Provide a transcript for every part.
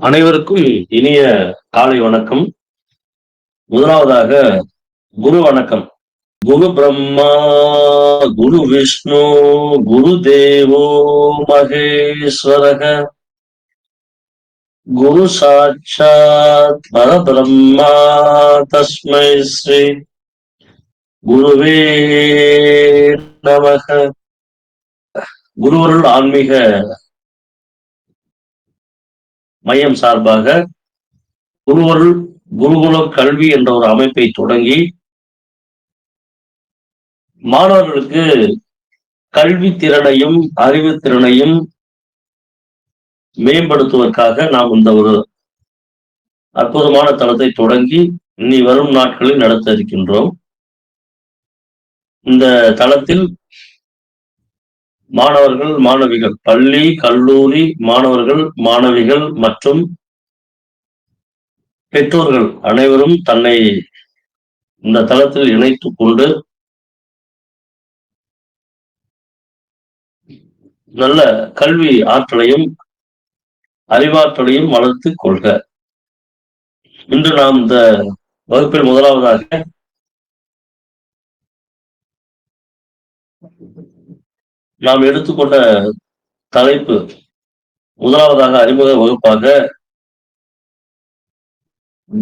அனைவருக்கும் இனிய காலை வணக்கம். முதலாவதாக குரு வணக்கம். குரு பிரம்மா குரு விஷ்ணு குரு தேவோ மகேஸ்வரக. குரு சாட்சாத் பரபிரம்மா தஸ்மை ஸ்ரீ குருவே நமக. குருவருள் ஆன்மீக மையம் சார்பாக குருவருள் குருகுல கல்வி என்ற ஒரு அமைப்பை தொடங்கி மாணவர்களுக்கு கல்வி திறனையும் அறிவு திறனையும் மேம்படுத்துவதற்காக நாம் இந்த ஒரு அற்புதமான தளத்தை தொடங்கி இனி வரும் நாட்களில் நடத்த இருக்கின்றோம். இந்த தளத்தில் மாணவர்கள் மாணவிகள். பள்ளி கல்லூரி மாணவர்கள் மாணவிகள் மற்றும் பெற்றோர்கள் அனைவரும் தன்னை இந்த தளத்தில் இணைத்துக் கொண்டு நல்ல கல்வி ஆற்றலையும் அறிவாற்றலையும் வளர்த்து கொள்க. இன்று நாம் இந்த வகுப்பில் முதலாவதாக நாம் எடுத்துக்கொண்ட தலைப்பு முதலாவதாக அறிமுக வகுப்பாக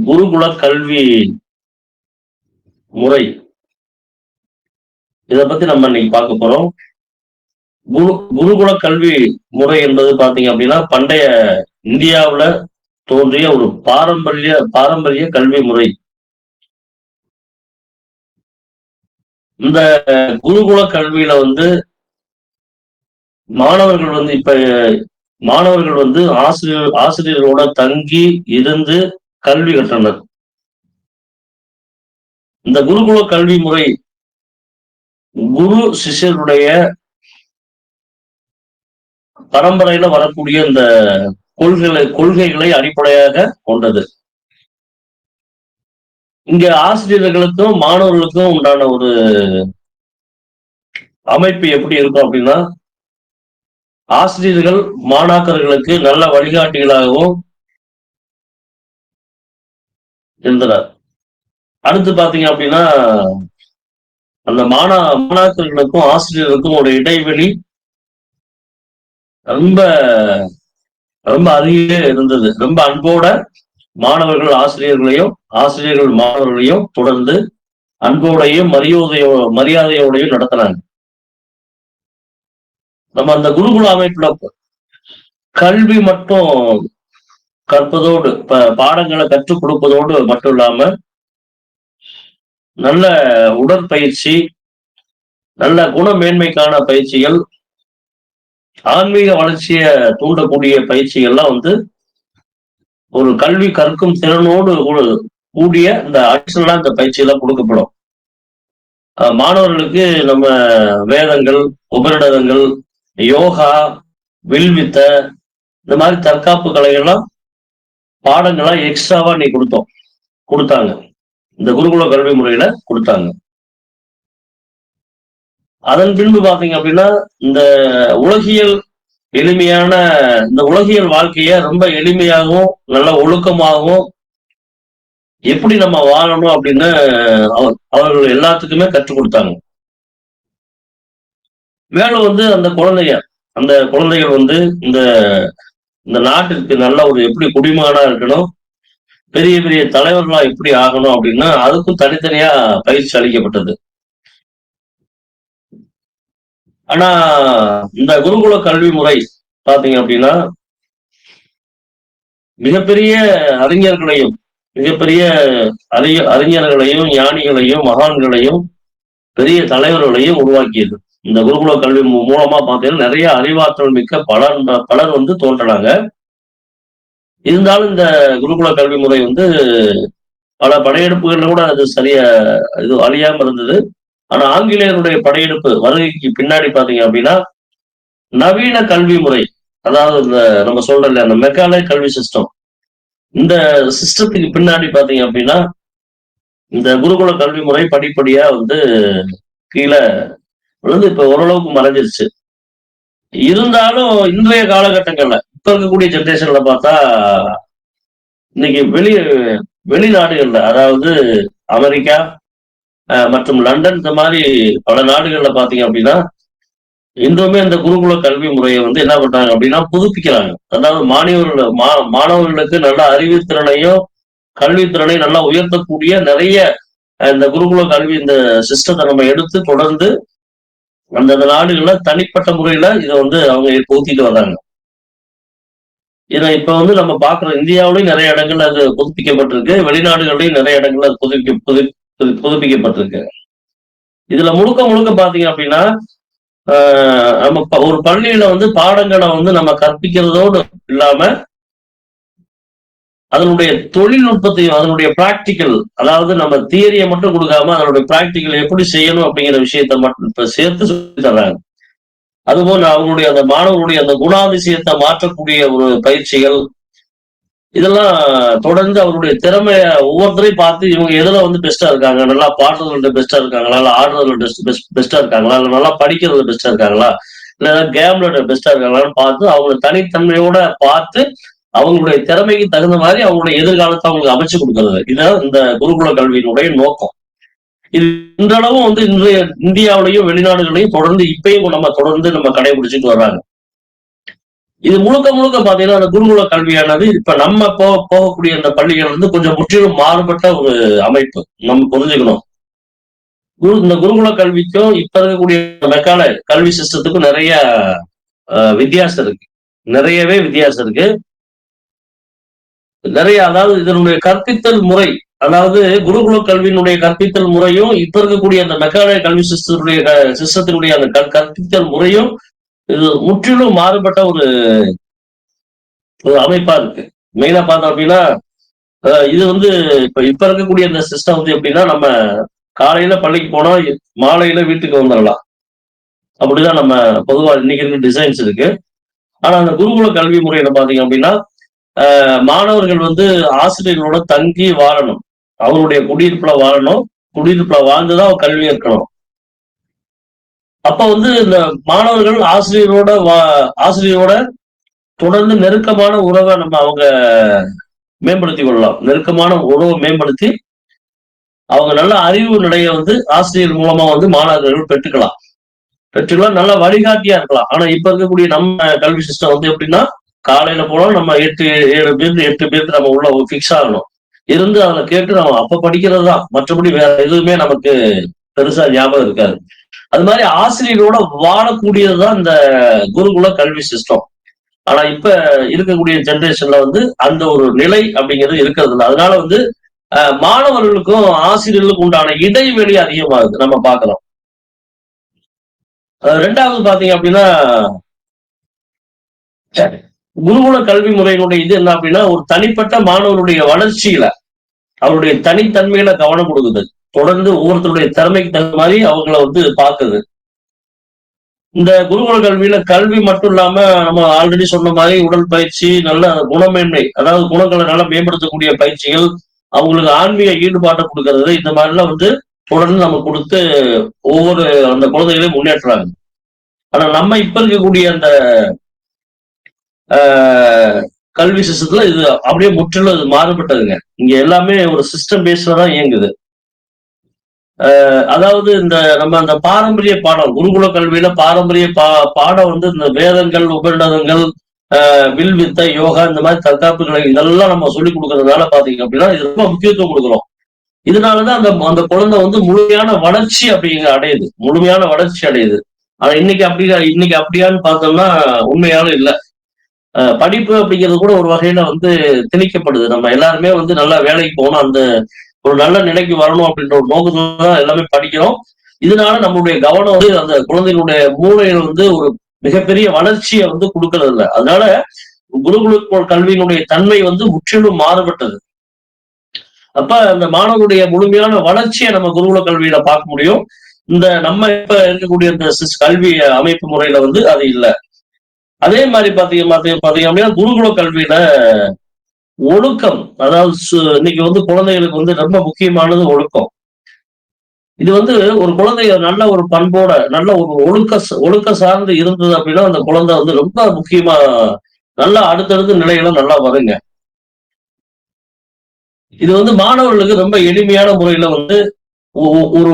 குருகுல கல்வி முறை. இத பத்தி நம்ம இன்னைக்கு பார்க்க போறோம். குரு குருகுல கல்வி முறை என்பது பாத்தீங்க அப்படின்னா பண்டைய இந்தியாவுல தோன்றிய ஒரு பாரம்பரிய பாரம்பரிய கல்வி முறை. இந்த குருகுல கல்வியில வந்து மாணவர்கள் வந்து இப்ப மாணவர்கள் வந்து ஆசிரியர் ஆசிரியர்களோட தங்கி இருந்து கல்வி கற்றனர். இந்த குருகுல கல்வி முறை குரு சிஷ்யருடைய பரம்பரையில வரக்கூடிய இந்த கொள்கைகளை கொள்கைகளை அடிப்படையாக கொண்டது. இங்க ஆசிரியர்களுக்கும் மாணவர்களுக்கும் உண்டான ஒரு அமைப்பு எப்படி இருக்கும் அப்படின்னா ஆசிரியர்கள் மாணாக்கர்களுக்கு நல்ல வழிகாட்டிகளாகவும் இருந்தனர். அடுத்து பாத்தீங்க அப்படின்னா அந்த மாணா மாணாக்கர்களுக்கும் ஆசிரியர்களுக்கும் ஒரு இடைவெளி ரொம்ப ரொம்ப அருகே இருந்தது. ரொம்ப அன்போட மாணவர்கள் ஆசிரியர்களையும் ஆசிரியர்கள் மாணவர்களையும் தொடர்ந்து அன்போடையும் மரியாதையோ மரியாதையோடையும் நடத்தினாங்க. நம்ம அந்த குருகுல அமைப்புல கல்வி மட்டும் கற்பதோடு பாடங்களை கற்றுக் கொடுப்பதோடு மட்டும் இல்லாம நல்ல உடற்பயிற்சி நல்ல குணமேன்மைக்கான பயிற்சிகள் ஆன்மீக வளர்ச்சியை தூண்டக்கூடிய பயிற்சிகள்லாம் வந்து ஒரு கல்வி கற்கும் திறனோடு கூடிய இந்த அடிஷனலா இந்த பயிற்சியெல்லாம் கொடுக்கப்படும். மாணவர்களுக்கு நம்ம வேதங்கள் உபரிடங்கள் யோகா வில்வித்த இந்த மாதிரி தற்காப்பு கலைகள்லாம் பாடங்கள்லாம் எக்ஸ்ட்ராவா நீ கொடுத்தோம். கொடுத்தாங்க. இந்த குருகுல கல்வி முறையில கொடுத்தாங்க. அதன் பின்பு பாத்தீங்க அப்படின்னா இந்த உலகியல் எளிமையான இந்த உலகியல் வாழ்க்கைய ரொம்ப எளிமையாகவும் நல்ல ஒழுக்கமாகவும் எப்படி நம்ம வாழணும் அப்படின்னு அவர்கள் எல்லாத்துக்குமே கற்றுக் கொடுத்தாங்க. மேலும் வந்து அந்த குழந்தைங்க அந்த குழந்தைகள் வந்து இந்த இந்த நாட்டிற்கு நல்ல ஒரு எப்படி குடிமகனா இருக்கணும் பெரிய பெரிய தலைவர்களா எப்படி ஆகணும் அப்படின்னா அதுக்கும் தனித்தனியா பயிற்சி அளிக்கப்பட்டது. ஆனா இந்த குருகுல கல்வி முறை பாத்தீங்க அப்படின்னா மிகப்பெரிய அறிஞர்களையும் மிகப்பெரிய அறிய அறிஞர்களையும் ஞானிகளையும் மகான்களையும் பெரிய தலைவர்களையும் உருவாக்கியது. இந்த குருகுல கல்வி மூலமா பார்த்தீங்கன்னா நிறைய அறிவாற்றல் மிக்க பலர் பலர் வந்து தோன்றினாங்க இருந்தாலும் இந்த குருகுல கல்வி முறை வந்து பல படையெடுப்புகள்ல கூட அது சரியா இது அழியாம இருந்தது. ஆனா ஆங்கிலேயருடைய படையெடுப்பு வருகைக்கு பின்னாடி பாத்தீங்க அப்படின்னா நவீன கல்வி முறை அதாவது இந்த நம்ம சொல்றோம் அந்த மெக்காலே கல்வி சிஸ்டம் இந்த சிஸ்டத்துக்கு பின்னாடி பாத்தீங்க அப்படின்னா இந்த குருகுல கல்வி முறை படிப்படியா வந்து கீழே விழுந்து இப்ப ஓரளவுக்கு மறைஞ்சிருச்சு. இருந்தாலும் இன்றைய காலகட்டங்கள்ல இப்ப இருக்கக்கூடிய ஜென்ரேஷன்ல பார்த்தா இன்னைக்கு வெளி வெளிநாடுகள்ல அதாவது அமெரிக்கா மற்றும் லண்டன் இந்த மாதிரி பல நாடுகள்ல பாத்தீங்க அப்படின்னா இன்றுமே இந்த குருகுல கல்வி முறையை வந்து என்ன பண்றாங்க அப்படின்னா புதுப்பிக்கிறாங்க. அதாவது மாணவர்கள் மாணவர்களுக்கு நல்ல அறிவுத்திறனையும் கல்வித்திறனையும் நல்லா உயர்த்தக்கூடிய நிறைய இந்த குருகுல கல்வி இந்த சிஸ்டத்தை நம்ம எடுத்து தொடர்ந்து அந்தந்த நாடுகள்ல தனிப்பட்ட முறையில இதை வந்து அவங்க ஊத்திட்டு வர்றாங்க இதை இப்ப வந்து நம்ம பாக்குறோம் இந்தியாவிலையும் நிறைய இடங்கள்ல அது புதுப்பிக்கப்பட்டிருக்கு. வெளிநாடுகள்லயும் நிறைய இடங்கள்ல அது புதுப்பி புது புதுப்பிக்கப்பட்டிருக்கு. இதுல முழுக்க முழுக்க பாத்தீங்க அப்படின்னா நம்ம ஒரு பள்ளியில வந்து பாடங்களை வந்து நம்ம கற்பிக்கிறதோடு இல்லாம அதனுடைய தொழில்நுட்பத்தையும் அதனுடைய பிராக்டிக்கல் அதாவது நம்ம தியரியை மட்டும் கொடுக்காம அதனுடைய பிராக்டிக்கல் எப்படி செய்யணும் அப்படிங்கிற விஷயத்த மட்டும் இப்ப சேர்த்து சொல்லி தர்றாங்க. அதுபோல் அவங்களுடைய அந்த மாணவர்களுடைய அந்த குணாதிசயத்தை மாற்றக்கூடிய ஒரு பயிற்சிகள் இதெல்லாம் தொடர்ந்து அவருடைய திறமைய ஒவ்வொருத்தரையும் பார்த்து இவங்க எதுல வந்து பெஸ்டா இருக்காங்க? நல்லா பாடுறதுல பெஸ்டா இருக்காங்களா? இல்ல ஆடுறதுல பெஸ்டா இருக்காங்களா? இல்ல நல்லா படிக்கிறதுல பெஸ்டா இருக்காங்களா? இல்ல கேம்ல பெஸ்டா இருக்காங்களான்னு பார்த்து அவங்க தனித்தன்மையோட பார்த்து அவங்களுடைய திறமைக்கு தகுந்த மாதிரி அவங்களுடைய எதிர்காலத்தை அவங்களுக்கு அமைச்சு கொடுக்கறது. இதுதான் இந்த குருகுல கல்வியினுடைய நோக்கம். இது இன்றளவும் வந்து இன்றைய இந்தியாவிலையும் வெளிநாடுகளையும் தொடர்ந்து இப்பயும் நம்ம தொடர்ந்து நம்ம கடைபிடிச்சிட்டு வர்றாங்க. இது முழுக்க முழுக்க பாத்தீங்கன்னா அந்த குருகுல கல்வியானது இப்ப நம்ம போக போகக்கூடிய அந்த பள்ளிகள் வந்து கொஞ்சம் முற்றிலும் மாறுபட்ட ஒரு அமைப்பு. நம்ம புரிஞ்சுக்கணும். குரு இந்த குருகுல கல்விக்கும் இப்ப இருக்கக்கூடிய மெக்கால கல்வி சிஸ்டத்துக்கும் நிறைய வித்தியாசம் இருக்கு. நிறையவே வித்தியாசம் இருக்கு. நிறைய அதாவது இதனுடைய கற்பித்தல் முறை அதாவது குருகுல கல்வியினுடைய கற்பித்தல் முறையும் இப்ப இருக்கக்கூடிய அந்த மெக்கானிக் கல்வி சிஸ்டத்தினுடைய சிஸ்டத்தினுடைய அந்த கற்பித்தல் முறையும் இது முற்றிலும் மாறுபட்ட ஒரு ஒரு அமைப்பா இருக்கு. மெயினா பார்த்தோம் அப்படின்னா இது வந்து இப்ப இப்ப இருக்கக்கூடிய அந்த சிஸ்டம் வந்து எப்படின்னா நம்ம காலையில பள்ளிக்கு போனா மாலையில வீட்டுக்கு வந்துடலாம் அப்படிதான் நம்ம பொதுவாக இன்னைக்கு இருக்க டிசைன்ஸ் இருக்கு. ஆனா அந்த குருகுல கல்வி முறையில பாத்தீங்க அப்படின்னா மாணவர்கள் வந்து ஆசிரியர்களோட தங்கி வாழணும். அவருடைய குடியிருப்புல வாழணும். குடியிருப்புல வாழ்ந்துதான் கல்வி இருக்கணும் அப்ப வந்து இந்த மாணவர்கள் ஆசிரியரோட வா ஆசிரியரோட தொடர்ந்து நெருக்கமான உறவை நம்ம அவங்க மேம்படுத்தி கொள்ளலாம். நெருக்கமான உறவை மேம்படுத்தி அவங்க நல்ல அறிவு நிலைய வந்து ஆசிரியர் மூலமா வந்து மாணவர்கள் பெற்றுக்கலாம். பெற்றுக்கலாம். நல்ல வழிகாட்டியா இருக்கலாம். ஆனா இப்ப இருக்கக்கூடிய நம்ம கல்வி சிஸ்டம் வந்து எப்படின்னா காலையில போனா நம்ம எட்டு ஏழு பேர் எட்டு பேருக்கு நம்ம உள்ள ஃபிக்ஸ் ஆகணும். இருந்து அதை கேட்டு நம்ம அப்ப படிக்கிறது தான் மற்றபடி வேற எதுவுமே நமக்கு பெருசா ஞாபகம் இருக்காது. அது மாதிரி ஆசிரியரோட வாழக்கூடியதுதான் இந்த குருகுல கல்வி சிஸ்டம் ஆனா இப்ப இருக்கக்கூடிய ஜென்ரேஷன்ல வந்து அந்த ஒரு நிலை அப்படிங்கிறது இருக்கிறது இல்லை. அதனால வந்து மாணவர்களுக்கும் ஆசிரியர்களுக்கும் உண்டான இடைவெளி அதிகமாகுது நம்ம பார்க்கலாம் ரெண்டாவது பாத்தீங்க அப்படின்னா குருகுல கல்வி முறையினுடைய இது என்ன அப்படின்னா ஒரு தனிப்பட்ட மாணவருடைய வளர்ச்சியில அவருடைய தனித்தன்மையில கவனம் கொடுக்குது. தொடர்ந்து ஒவ்வொருத்தருடைய திறமைக்கு தகுந்த மாதிரி அவங்கள வந்து பாக்குது இந்த குருகுல கல்வியில கல்வி மட்டும் இல்லாம நம்ம ஆல்ரெடி சொன்ன மாதிரி உடல் பயிற்சி நல்ல குணமேன்மை அதாவது குணங்களை நல்லா மேம்படுத்தக்கூடிய பயிற்சிகள் அவங்களுக்கு ஆன்மீக ஈடுபாட்டை கொடுக்கறது இந்த மாதிரிலாம் வந்து தொடர்ந்து நம்ம கொடுத்து ஒவ்வொரு அந்த குழந்தைகளையும் முன்னேற்றுறாங்க. ஆனா நம்ம இப்ப இருக்கக்கூடிய அந்த கல்வி சிஸ்டத்துல இது அப்படியே முற்றிலும் இது மாறுபட்டதுங்க. இங்க எல்லாமே ஒரு சிஸ்டம் பேஸ்ல தான் இயங்குது. அதாவது இந்த நம்ம அந்த பாரம்பரிய பாடம் குருகுல கல்வியில பாரம்பரிய பா பாடம் வந்து இந்த வேதங்கள் உபரிடதங்கள் வில் வித்த யோகா இந்த மாதிரி தற்காப்பு கலை இதெல்லாம் நம்ம சொல்லி கொடுக்கறதுனால பாத்தீங்க அப்படின்னா இது ரொம்ப முக்கியத்துவம் கொடுக்குறோம். இதனாலதான் அந்த அந்த குழந்தை வந்து முழுமையான வளர்ச்சி அப்படிங்க அடையுது. முழுமையான வளர்ச்சி அடையுது. ஆனா இன்னைக்கு அப்படி இன்னைக்கு அப்படியான்னு பார்த்தோம்னா உண்மையாலும் இல்லை. படிப்பு அப்படிங்கிறது கூட ஒரு வகையில வந்து திணிக்கப்படுது. நம்ம எல்லாருமே வந்து நல்லா வேலைக்கு போகணும். அந்த ஒரு நல்ல நிலைக்கு வரணும் அப்படின்ற ஒரு நோக்கத்துல தான் எல்லாமே படிக்கிறோம். இதனால நம்மளுடைய கவனம் வந்து அந்த குழந்தைகளுடைய மூளையில வந்து ஒரு மிகப்பெரிய வளர்ச்சியை வந்து கொடுக்கறது இல்லை அதனால குருகுல கல்வியினுடைய தன்மை வந்து முற்றிலும் மாறுபட்டது. அப்ப அந்த மாணவனுடைய முழுமையான வளர்ச்சியை நம்ம குருகுல கல்வியில பார்க்க முடியும். இந்த நம்ம இப்ப இருக்கக்கூடிய இந்த கல்வி அமைப்பு முறையில வந்து அது இல்லை. அதே மாதிரி பாத்தீங்க பாத்தீங்க அப்படின்னா குருகுல கல்வியில ஒழுக்கம் அதாவது இன்னைக்கு வந்து குழந்தைகளுக்கு வந்து ரொம்ப முக்கியமானது ஒழுக்கம். இது வந்து ஒரு குழந்தை நல்ல ஒரு பண்போட நல்ல ஒரு ஒழுக்க ஒழுக்க சார்ந்து இருந்தது அப்படின்னா அந்த குழந்தை வந்து ரொம்ப முக்கியமா நல்லா அடுத்தடுத்த நிலைகளும் நல்லா வருங்க. இது வந்து மாணவர்களுக்கு ரொம்ப எளிமையான முறையில வந்து ஒரு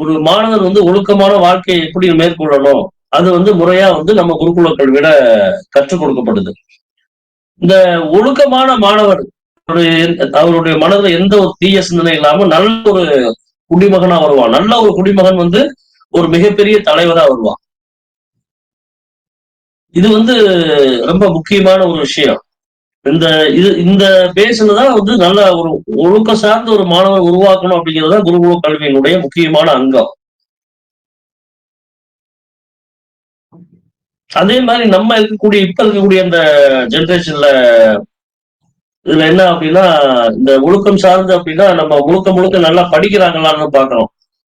ஒரு மாணவர் வந்து ஒழுக்கமான வாழ்க்கையை எப்படி மேற்கொள்ளணும்? அது வந்து முறையா வந்து நம்ம குருகுல கல்வியில கற்றுக் கொடுக்கப்படுது. இந்த ஒழுக்கமான மாணவர் அவருடைய மனதில் எந்த ஒரு தீய சிந்தனை இல்லாம நல்ல ஒரு குடிமகனா வருவான். நல்ல ஒரு குடிமகன் வந்து ஒரு மிகப்பெரிய தலைவரா வருவான். இது வந்து ரொம்ப முக்கியமான ஒரு விஷயம். இந்த இது இந்த பேஸ்ல தான் வந்து நல்ல ஒரு ஒழுக்க சார்ந்த ஒரு மாணவர் உருவாக்கணும் அப்படிங்கிறது குருகுல கல்வியினுடைய முக்கியமான அங்கம். அதே மாதிரி நம்ம இருக்கக்கூடிய இப்ப இருக்கக்கூடிய அந்த ஜென்ரேஷன்ல இதுல என்ன அப்படின்னா இந்த ஒழுக்கம் சார்ந்து அப்படின்னா நம்ம முழுக்க முழுக்க நல்லா படிக்கிறாங்களான்னு பாக்குறோம்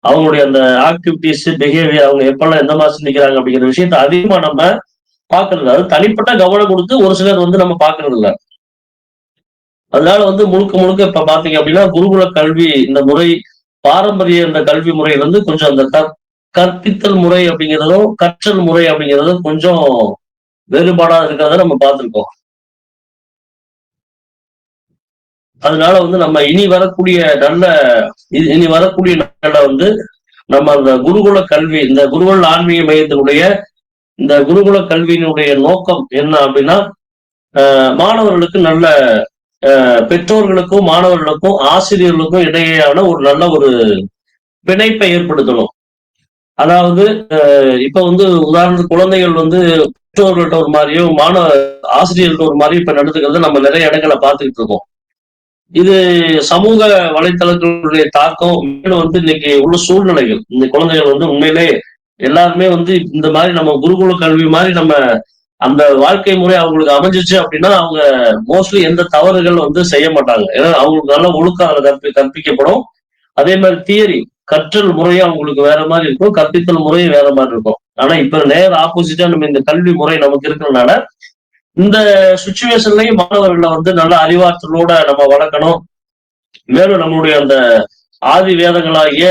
அவங்களுடைய அந்த ஆக்டிவிட்டிஸ் பிஹேவியர் அவங்க எப்பெல்லாம் எந்த மாதிரி சிந்திக்கிறாங்க அப்படிங்கிற விஷயத்த அதிகமா நம்ம பாக்குறது அது தனிப்பட்ட கவனம் கொடுத்து ஒரு சிலர் வந்து நம்ம பாக்குறது இல்ல. அதனால வந்து முழுக்க முழுக்க இப்ப பாத்தீங்க அப்படின்னா குருகுல கல்வி இந்த முறை பாரம்பரிய இந்த கல்வி முறை வந்து கொஞ்சம் அந்த கற்பித்தல் முறை அப்படிங்கிறதும் கற்றல் முறை அப்படிங்கிறதும் கொஞ்சம் வேறுபாடா இருக்கிறத நம்ம பார்த்துருக்கோம். அதனால வந்து நம்ம இனி வரக்கூடிய நல்ல இனி வரக்கூடிய நாட்கள வந்து நம்ம அந்த குருகுல கல்வி இந்த குருகுல ஆன்மீக மையத்தினுடைய இந்த குருகுல கல்வியினுடைய நோக்கம் என்ன அப்படின்னா மாணவர்களுக்கு நல்ல பெற்றோர்களுக்கும் மாணவர்களுக்கும் ஆசிரியர்களுக்கும் இடையேயான ஒரு நல்ல ஒரு பிணைப்பை ஏற்படுத்தணும். அதாவது இப்ப வந்து உதாரணத்துக்கு குழந்தைகள் வந்து பெற்றோர்கள்ட்ட ஒரு மாதிரியும் மாணவ ஆசிரியர்கள்ட்ட ஒரு மாதிரியும் இப்ப நடந்துக்கிறத நம்ம நிறைய இடங்களை பார்த்துக்கிட்டு இருக்கோம். இது சமூக வலைத்தளங்களுடைய தாக்கம் மேலும் வந்து இன்னைக்கு உள்ள சூழ்நிலைகள். இந்த குழந்தைகள் வந்து உண்மையிலே எல்லாருமே வந்து இந்த மாதிரி நம்ம குருகுல கல்வி மாதிரி நம்ம அந்த வாழ்க்கை முறை அவங்களுக்கு அமைஞ்சிச்சு அப்படின்னா அவங்க மோஸ்ட்லி எந்த தவறுகள் வந்து செய்ய மாட்டாங்க. ஏன்னா அவங்களுக்கு நல்ல ஒழுக்கம் அதை கற்பி கற்பிக்கப்படும். அதே மாதிரி தியரி கற்றல் முறையும் அவங்களுக்கு வேற மாதிரி இருக்கும் கற்பித்தல் முறையும் வேற மாதிரி இருக்கும். ஆனா இப்ப நேர் ஆப்போசிட்டா நம்ம இந்த கல்வி முறை நமக்கு இருக்கிறதுனால இந்த சுச்சுவேஷன்லயும் மாணவர்களை வந்து நல்ல அறிவாற்றலோட நம்ம வளர்க்கணும். மேலும் நம்மளுடைய அந்த ஆதி வேதங்களாகிய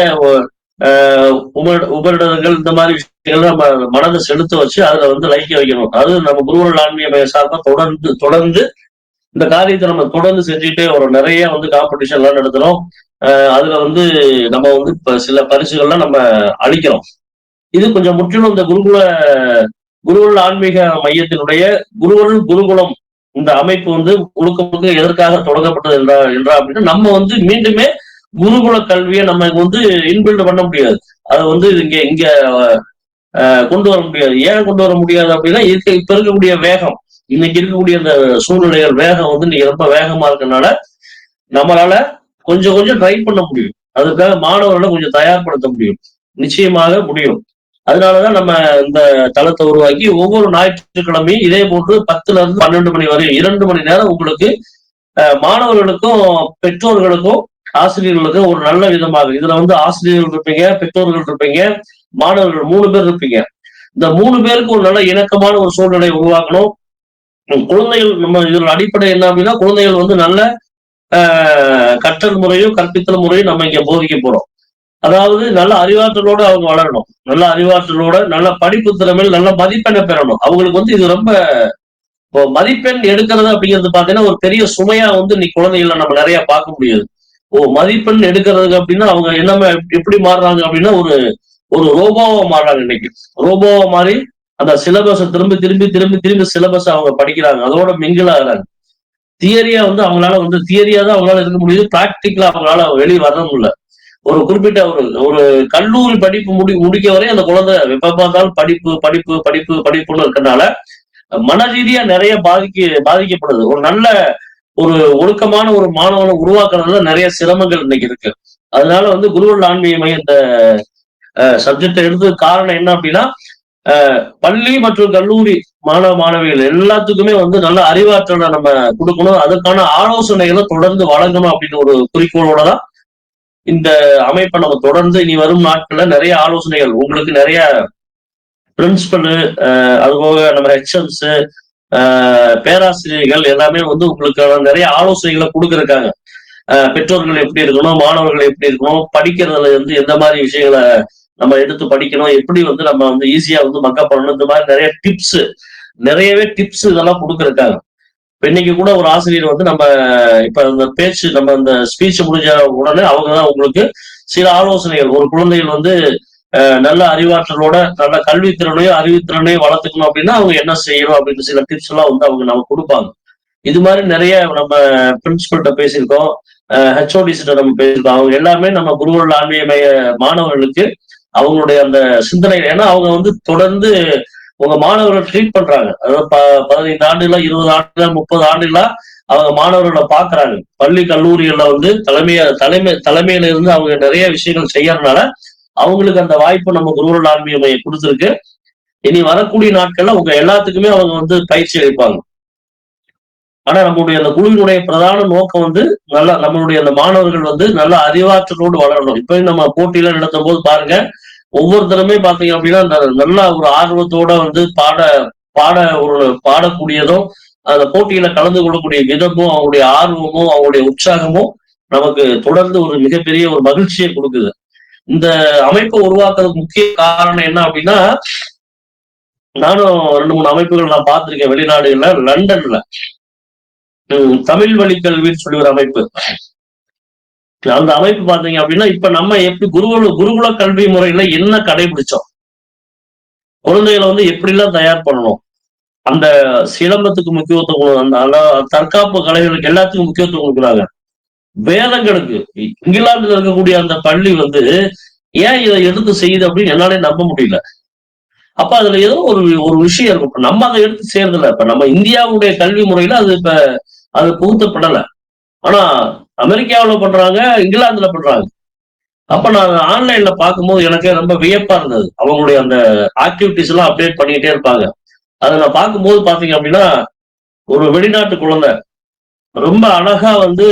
உபரிடங்கள் இந்த மாதிரி விஷயங்கள் நம்ம மனதை செலுத்த வச்சு அதுல வந்து லைக்க வைக்கணும். அது நம்ம குருவல் ஆன்மீக சார்பா தொடர்ந்து தொடர்ந்து இந்த காரியத்தை நம்ம தொடர்ந்து செஞ்சுட்டே வரோம் நிறைய வந்து காம்படிஷன் எல்லாம் நடத்துறோம் அதுல வந்து நம்ம வந்து இப்ப சில பரிசுகள்லாம் நம்ம அளிக்கிறோம். இது கொஞ்சம் முற்றிலும் இந்த குருகுல குருகுல ஆன்மீக மையத்தினுடைய குருவல் குருகுலம் இந்த அமைப்பு வந்து முழுக்க முழுக்க எதற்காக தொடங்கப்பட்டது என்றா என்றா அப்படின்னா நம்ம வந்து மீண்டுமே குருகுல கல்வியை நம்ம வந்து இன்பில்டு பண்ண முடியாது. அதை வந்து இங்க இங்க கொண்டு வர முடியாது. ஏன் கொண்டு வர முடியாது அப்படின்னா இருக்க இப்ப இருக்கக்கூடிய வேகம் இன்னைக்கு இருக்கக்கூடிய அந்த சூழ்நிலைகள் வேகம் வந்து இன்னைக்கு ரொம்ப வேகமா இருக்கனால நம்மளால கொஞ்சம் கொஞ்சம் ட்ரை பண்ண முடியும். அதுக்காக மாணவர்களை கொஞ்சம் தயார்படுத்த முடியும். நிச்சயமாக முடியும். அதனாலதான் நம்ம இந்த தளத்தை உருவாக்கி ஒவ்வொரு ஞாயிற்றுக்கிழமையும் இதே போன்று பத்துல இருந்து பன்னெண்டு மணி வரை இரண்டு மணி நேரம் உங்களுக்கு மாணவர்களுக்கும் பெற்றோர்களுக்கும் ஆசிரியர்களுக்கும் ஒரு நல்ல விதமாக. இதுல வந்து ஆசிரியர்கள் இருப்பீங்க பெற்றோர்கள் இருப்பீங்க மாணவர்கள் மூணு பேர் இருப்பீங்க. இந்த மூணு பேருக்கு ஒரு நல்ல இணக்கமான ஒரு சூழ்நிலையை உருவாக்கணும். குழந்தைகள் நம்ம இதோட அடிப்படை என்ன அப்படின்னா குழந்தைகள் வந்து நல்ல கற்றல் முறையும் கற்பித்தல் முறையும் நம்ம இங்க போதிக்க போறோம். அதாவது நல்ல அறிவாற்றலோட அவங்க வளரணும். நல்ல அறிவாற்றலோட நல்ல படிப்பு திறமையில் நல்ல மதிப்பெண்ணை பெறணும். அவங்களுக்கு வந்து இது ரொம்ப இப்போ மதிப்பெண் எடுக்கிறது அப்படிங்கிறது பாத்தீங்கன்னா ஒரு பெரிய சுமையா வந்து இன்னைக்கு குழந்தைகளை நம்ம நிறைய பார்க்க முடியாது. ஓ மதிப்பெண் எடுக்கிறதுக்கு அப்படின்னா அவங்க என்ன எப்படி மாறுறாங்க அப்படின்னா ஒரு ஒரு ரோபோவா மாறுறாங்க இன்னைக்கு. ரோபோவா மாறி அந்த சிலபஸை திரும்பி திரும்பி திரும்பி திரும்பி சிலபஸ் அவங்க படிக்கிறாங்க. அதோட மிங்கிள் ஆகுறாங்க. தியரியா வந்து அவங்களால வந்து தியரியா தான் அவங்களால இருக்க முடியுது. பிராக்டிக்கலா அவங்களால வெளியே வர முடியல. ஒரு குறிப்பிட்ட ஒரு ஒரு கல்லூரி படிப்பு முடி முடிக்க வரையும் அந்த குழந்தை எப்ப பார்த்தாலும் படிப்பு படிப்பு படிப்பு படிப்புன்னு இருக்கனால மன ரீதியா நிறைய பாதிக்க பாதிக்கப்படுது. ஒரு நல்ல ஒரு ஒழுக்கமான ஒரு மாணவனை உருவாக்குறதுல நிறைய சிரமங்கள் இன்னைக்கு இருக்கு. அதனால வந்து குருவல் ஆன்மீக மையத்த சப்ஜெக்ட் எடுத்து காரணம் என்ன அப்படின்னா பள்ளி மற்றும் கல்லூரி மாணவ மாணவிகள் எல்லாத்துக்குமே வந்து நல்ல அறிவாற்றலை நம்ம கொடுக்கணும். அதுக்கான ஆலோசனைகளை தொடர்ந்து வழங்கணும் அப்படின்னு ஒரு குறிக்கோளோட தான் இந்த அமைப்பை நம்ம தொடர்ந்து இனி வரும் நாட்கள்ல நிறைய ஆலோசனைகள் உங்களுக்கு நிறைய பிரின்சிபல் அதுபோக நம்ம ஹெச்எம்ஸ் பேராசிரியர்கள் எல்லாமே வந்து உங்களுக்கு நிறைய ஆலோசனைகளை கொடுக்கறக்காங்க பெற்றோர்கள் எப்படி இருக்கணும் மாணவர்கள் எப்படி இருக்கணும் படிக்கிறதுல இருந்து எந்த மாதிரி விஷயங்களை நம்ம எடுத்து படிக்கணும். எப்படி வந்து நம்ம வந்து ஈஸியா வந்து மக்கப் பண்ணணும்? இந்த மாதிரி நிறைய டிப்ஸ் நிறையவே டிப்ஸ் இதெல்லாம் கொடுக்குறாங்க இப்போ இன்னைக்கு கூட ஒரு ஆசிரியர் வந்து நம்ம இப்ப இந்த பேச்சு நம்ம இந்த ஸ்பீச் முடிஞ்ச உடனே அவங்க தான் உங்களுக்கு சில ஆலோசனைகள். ஒரு குழந்தைகள் வந்து நல்ல அறிவாற்றலோட நல்ல கல்வித்திறனையும் அறிவுத்திறனையும் வளர்த்துக்கணும் அப்படின்னா அவங்க என்ன செய்யணும் அப்படின்னு சில டிப்ஸ் எல்லாம் வந்து அவங்க நம்ம கொடுப்பாங்க. இது மாதிரி நிறைய நம்ம பிரின்சிபல்கிட்ட பேசியிருக்கோம். ஹெச்ஓடிஸ்கிட்ட நம்ம பேசியிருக்கோம். அவங்க எல்லாமே நம்ம குருவல் ஆன்மீக மாணவர்களுக்கு அவங்களுடைய அந்த சிந்தனை ஏன்னா அவங்க வந்து தொடர்ந்து உங்க மாணவர்களை ட்ரீட் பண்றாங்க. அதாவது ப- பதினைந்து ஆண்டுகளா இருபது ஆண்டுகளா முப்பது ஆண்டுகளா அவங்க மாணவர்களை பாக்குறாங்க பள்ளி கல்லூரிகள்ல வந்து தலைமைய தலைமை தலைமையில இருந்து அவங்க நிறைய விஷயங்கள் செய்யறதுனால அவங்களுக்கு அந்த வாய்ப்பு நம்ம குருவர்கள் ஆன்மீக மையம் கொடுத்துருக்கு. இனி வரக்கூடிய நாட்கள்ல உங்க எல்லாத்துக்குமே அவங்க வந்து பயிற்சி அளிப்பாங்க. ஆனா நம்மளுடைய அந்த குழுவினுடைய பிரதான நோக்கம் வந்து நல்ல நம்மளுடைய அந்த மாணவர்கள் வந்து நல்ல அறிவாற்றலோடு வளரணும். இப்ப நம்ம போட்டியெல்லாம் நடத்தும் போது பாருங்க ஒவ்வொருத்தருமே பாத்தீங்க அப்படின்னா ந- நல்ல ஒரு ஆர்வத்தோட வந்து பாட பாட ஒரு பாடக்கூடியதும் அந்த போட்டியில கலந்து கொள்ளக்கூடிய விதமும் அவங்களுடைய ஆர்வமும் அவங்களுடைய உற்சாகமும் நமக்கு தொடர்ந்து ஒரு மிகப்பெரிய ஒரு மகிழ்ச்சியை கொடுக்குது. இந்த அமைப்பை உருவாக்குறதுக்கு முக்கிய காரணம் என்ன அப்படின்னா நானும் ரெண்டு மூணு அமைப்புகள் நான் பார்த்திருக்கேன் வெளிநாடுகள்ல லண்டன்ல. தமிழ் வழி கல்வின்னு சொல்லி ஒரு அமைப்பு. அந்த அமைப்பு பாத்தீங்க அப்படின்னா இப்ப நம்ம எப்படி குருகுல குருகுல கல்வி முறையில என்ன கடைபிடிச்சோம்? குழந்தைகளை வந்து எப்படி எல்லாம் தயார் பண்ணணும்? அந்த சிலம்பத்துக்கு முக்கியத்துவம் அந்த தற்காப்பு கலைகளுக்கு எல்லாத்துக்கும் முக்கியத்துவம் கொடுக்குறாங்க. வேதங்களுக்கு இங்கிலாந்துல இருக்கக்கூடிய அந்த பள்ளி வந்து ஏன் இதை எடுத்து செய்யுது அப்படின்னு என்னாலே நம்ப முடியல. அப்ப அதுல ஏதோ ஒரு ஒரு விஷயம் இருக்கும். நம்ம அதை எடுத்து சேர்ந்தல இப்ப நம்ம இந்தியாவுடைய கல்வி முறையில அது இப்ப அது புகுத்தப்படலை. ஆனா அமெரிக்காவில் பண்றாங்க இங்கிலாந்துல பண்றாங்க. அப்ப நான் ஆன்லைன்ல பார்க்கும்போது எனக்கே ரொம்ப வியப்பா இருந்தது. அவங்களுடைய அந்த ஆக்டிவிட்டிஸ் எல்லாம் அப்டேட் பண்ணிக்கிட்டே இருப்பாங்க. அதை நான் பார்க்கும்போது பாத்தீங்க அப்படின்னா ஒரு வெளிநாட்டு குழந்தை. ரொம்ப அழகா வந்து